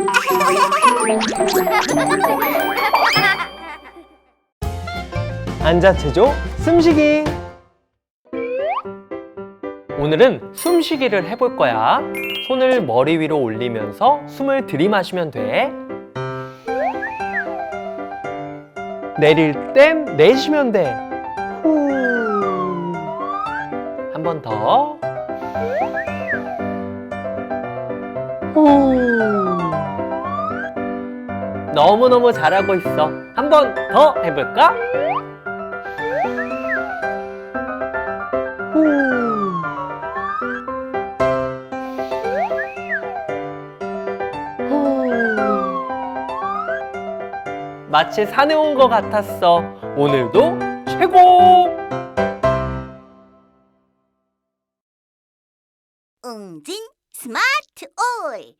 앉아체조 숨쉬기 오늘은 숨쉬기를 해볼 거야 손을 머리 위로 올리면서 숨을 들이마시면 돼 내릴 땐 내쉬면 돼 후. 한번 더. 후. 너무너무 잘하고 있어. 한 번 더 해볼까? 마치 산에 온 것 같았어. 오늘도 최고! 응진 스마트 올